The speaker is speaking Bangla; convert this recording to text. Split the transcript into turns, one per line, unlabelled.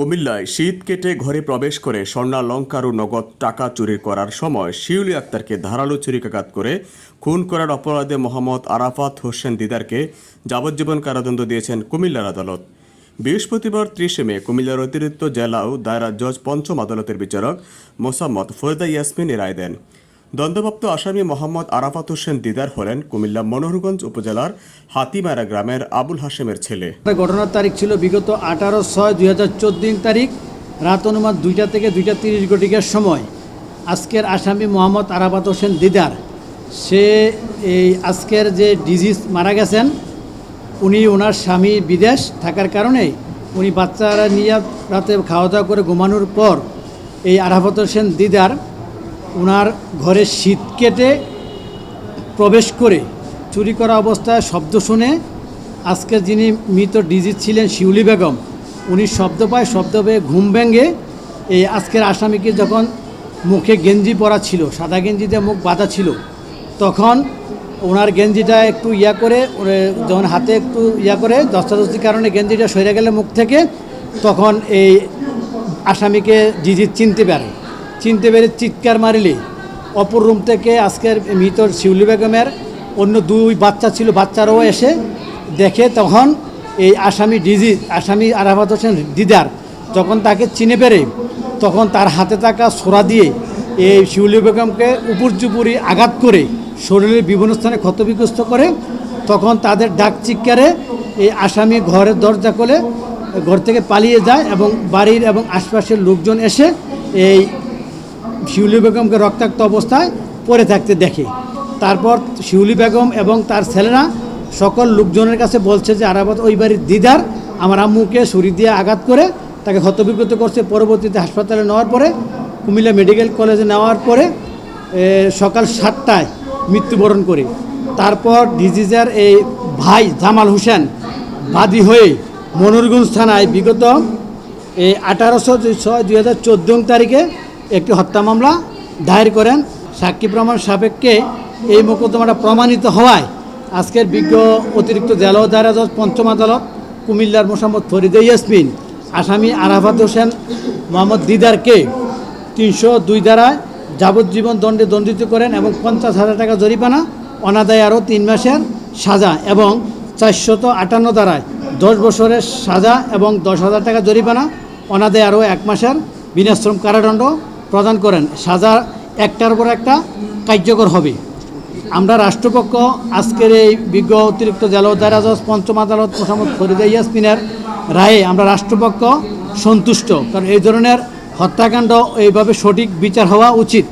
কুমিল্লায় শীত কেটে ঘরে প্রবেশ করে স্বর্ণালঙ্কার ও নগদ টাকা চুরি করার সময় শিউলি আক্তারকে ধারালো ছুরিকাঘাত করে খুন করার অপরাধে মোহাম্মদ আরাফাত হোসেন দিদারকে যাবজ্জীবন কারাদণ্ড দিয়েছেন কুমিল্লার আদালত। বৃহস্পতিবার ত্রিশে মে কুমিল্লার অতিরিক্ত জেলা ও দায়রা জজ পঞ্চম আদালতের বিচারক মোসাম্মদ ফয়দা ইয়াসমিন এ রায় দেন। দণ্ডপ্রাপ্ত আসামি মোহাম্মদ আরাফাত হোসেন দিদার হলেন কুমিল্লা মনোহরগঞ্জ উপজেলার হাতিমারা গ্রামের আবুল হাশেমের ছেলে।
ঘটনার তারিখ ছিল বিগত আঠারো ছয় দুই হাজার চোদ্দিন তারিখ, রাত অনুমান দুইটা থেকে দুইটা তিরিশ ঘটিকার সময়। আজকের আসামি মোহাম্মদ আরাফাত হোসেন দিদার, সে এই আজকের যে ডিজিজ মারা গেছেন, উনি ওনার স্বামী বিদেশ থাকার কারণে উনি বাচ্চারা নিয়ে রাতে খাওয়া দাওয়া করে ঘুমানোর পর এই আরাফাত হোসেন দিদার ওনার ঘরে শীত কেটে প্রবেশ করে চুরি করা অবস্থায় শব্দ শুনে আজকে যিনি মৃত ডিজিট ছিলেন শিউলি বেগম, উনি শব্দ পায়, শব্দ পেয়ে ঘুম ভেঙে এই আজকের আসামিকে যখন মুখে গেঞ্জি পরা ছিল, সাদা গেঞ্জিতে মুখ বাঁধা ছিল, তখন ওনার গেঞ্জিটা একটু ইয়া করে যখন হাতে একটু ইয়া করে দস্তাদস্তির কারণে গেঞ্জিটা সরে গেলে মুখ থেকে, তখন এই আসামিকে ডিজিট চিনতে পারে। চিনতে পেরে চিৎকার মারিলে। অপর রুম থেকে আজকের মৃত শিউলি বেগমের অন্য দুই বাচ্চা ছিল, বাচ্চারাও এসে দেখে তখন এই আসামি ডিজি, আসামি আরাফাত হোসেন দিদার যখন তাকে চিনে পেরে, তখন তার হাতে থাকা সোরা দিয়ে এই শিউলি বেগমকে উপর চুপুরি আঘাত করে শরীরের বিভিন্ন স্থানে ক্ষতবিগ্রস্ত করে, তখন তাদের ডাক চিৎকারে এই আসামি ঘরের দরজা খুলে ঘর থেকে পালিয়ে যায় এবং বাড়ির এবং আশপাশের লোকজন এসে এই শিউলি বেগমকে রক্তাক্ত অবস্থায় পড়ে থাকতে দেখে। তারপর শিউলি বেগম এবং তার ছেলেরা সকল লোকজনের কাছে বলছে যে আরাবাদ ওই বাড়ির দিদার, আমার আম্মুকে ছুরি দিয়ে আঘাত করে তাকে ক্ষতবিগ্রত করছে। পরবর্তীতে হাসপাতালে নেওয়ার পরে, কুমিল্লা মেডিকেল কলেজে নেওয়ার পরে সকাল সাতটায় মৃত্যুবরণ করে। তারপর ডিজিজের এই ভাই জামাল হোসেন বাদী হয়ে মনোরগঞ্জ থানায় বিগত এই আঠারোশো ছয়, দুই হাজার তারিখে একটি হত্যা মামলা দায়ের করেন। সাক্ষী প্রমাণ সাপেক্ষে এই মোকদ্দমাটা প্রমাণিত হওয়ায় আজকের বিজ্ঞ অতিরিক্ত জেলা দায়রা পঞ্চম আদালত কুমিল্লার মোসাম্মদ ফরিদে ইয়াসমিন, আসামি আরাফাত হোসেন, মোহাম্মদ দিদারকে তিনশো দুই দ্বারায় যাবজ্জীবন দণ্ডে দণ্ডিত করেন এবং পঞ্চাশ হাজার টাকা জরিমানা, অনাদায় আরও তিন মাসের সাজা এবং চারশত আটান্ন দ্বারায় দশ বছরের সাজা এবং দশ হাজার টাকা জরিমানা, অনাদায় আরও এক মাসের বিনাশ্রম কারাদণ্ড প্রদান করেন। সাজা একটার পর একটা কার্যকর হবে। আমরা রাষ্ট্রপক্ষ আজকের এই বিজ্ঞ অতিরিক্ত জেলা দায়রা জজ পঞ্চম আদালত মোসাম্মদ ফরিদা ইয়াসমিনের রায়ে আমরা রাষ্ট্রপক্ষ সন্তুষ্ট। কারণ এই ধরনের হত্যাকাণ্ড এইভাবে সঠিক বিচার হওয়া উচিত।